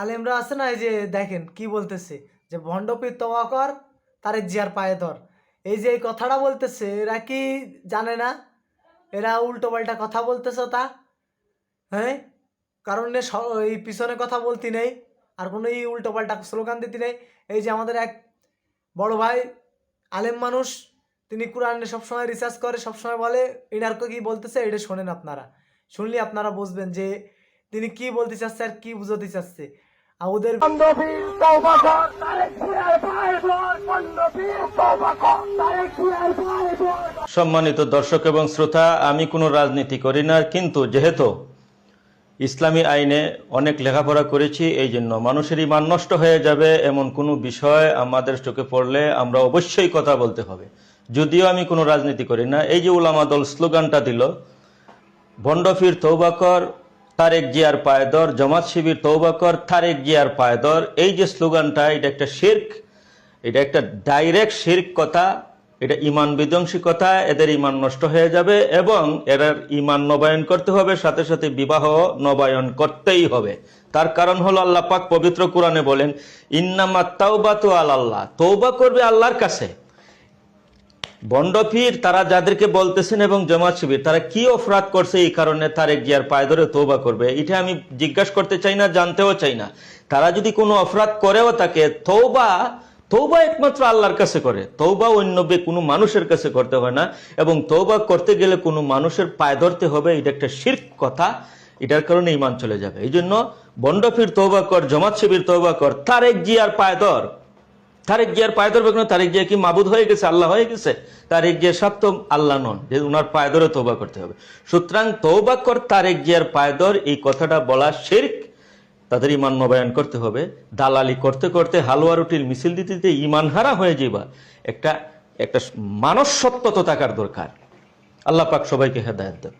আলেমরা আছে না, এই যে দেখেন কি বলতেছে? যে ভণ্ডপীর তওয়া কর তারেক জিয়ার পায়ে ধর। এই যে এই কথাটা বলতেছে, এরা কি জানে না? এরা উল্টো পাল্টা কথা বলতেছে তা? হ্যাঁ? কারণ এই পিছনে কথা বলতে নেই, আর কোনো এই উল্টো পাল্টা স্লোগান দিতে নেই। এই যে আমাদের এক বড় ভাই আলেম মানুষ, তিনি কোরআনে সবসময় রিসার্চ করে, সবসময় বলে এনার কি বলতেছে, এটা শোনেন আপনারা। শুনলে আপনারা বুঝবেন যে তিনি কি বলতে চাচ্ছে আর কি বুঝাতে চাচ্ছে। আর ওদের সম্মানিত দর্শক এবং শ্রোতা আমি কোনো রাজনীতি করি না কিন্তু যেহেতু ইসলামী আইনে অনেক লেখাপড়া করেছি এই জন্য মানুষের ইমান নষ্ট হয়ে যাবে এমন কোনো বিষয় আমাদের চোখে পড়লে আমরা অবশ্যই কথা বলতে হবে। যদিও আমি কোনো রাজনীতি করি না এই যে উলামা দল স্লোগানটা দিল ভণ্ডফির তৌবাকর তারেক জিয়ার পায়দর, জামাত শিবির তৌবাকর তারেক জিয়ার পায়দর। এই যে স্লোগানটা, এটা একটা শির্ক, এটা একটা ডাইরেক্ট শির্ক কথা, এটা ইমান বিধ্বংসী কথা, এদের ইমান নষ্ট হয়ে যাবে এবং এদের ইমান নবায়ন করতে হবে, সাথে সাথে বিবাহ নবায়ন করতেই হবে। তার কারণ হলো আল্লাহ পাক পবিত্র কোরআনে বলেন, ইন্নামা তাওবাতু আল্লাহ তৌবা করবে আল্লাহর কাছে। বন্ডফির তারা যাদেরকে বলতেছেন এবং জামাত শিবির, তারা কি অপরাধ করছে এই কারণে তারেক গিয়ার পায়ে ধরে তৌবা করবে? এটা আমি জিজ্ঞাসা করতে চাই না, জানতেও চাই না। তারা যদি কোনো অপরাধ করেও থাকে তৌবা তৌবা একমাত্র আল্লাহর কাছে করে। তৌবা অন্য কোনো মানুষের কাছে করতে হয় না এবং তৌবা করতে গেলে কোনো মানুষের পায়ে ধরতে হবে, এটা একটা শির্ক কথা। এটার কারণে ইমান চলে যাবে। এই জন্য বন্ডফির তৌবা কর, জমাত তৌবা কর, তারেক জিয়ার পায়ে ধর। তারেক জিয়ার পায়ে ধরবে কেন? তারেক জিয়া কি মাবুদ হয়ে গেছে? আল্লাহ হয়ে গেছে? তারেক জিয়া তো আল্লাহ নন, যে উনার পায়ে ধরে তৌবা করতে হবে। সুতরাং তৌবা কর তারেক জিয়ার পায়ে ধর, এই কথাটা বলা শির্ক। তাদের ইমান নবায়ন করতে হবে। দালালি করতে করতে হালুয়া রুটির মিছিল দিতে দিতে ইমান হারা হয়ে যাবা একটা একটা মানস তো থাকার দরকার। আল্লাহ পাক সবাইকে হেদায়ত দেন।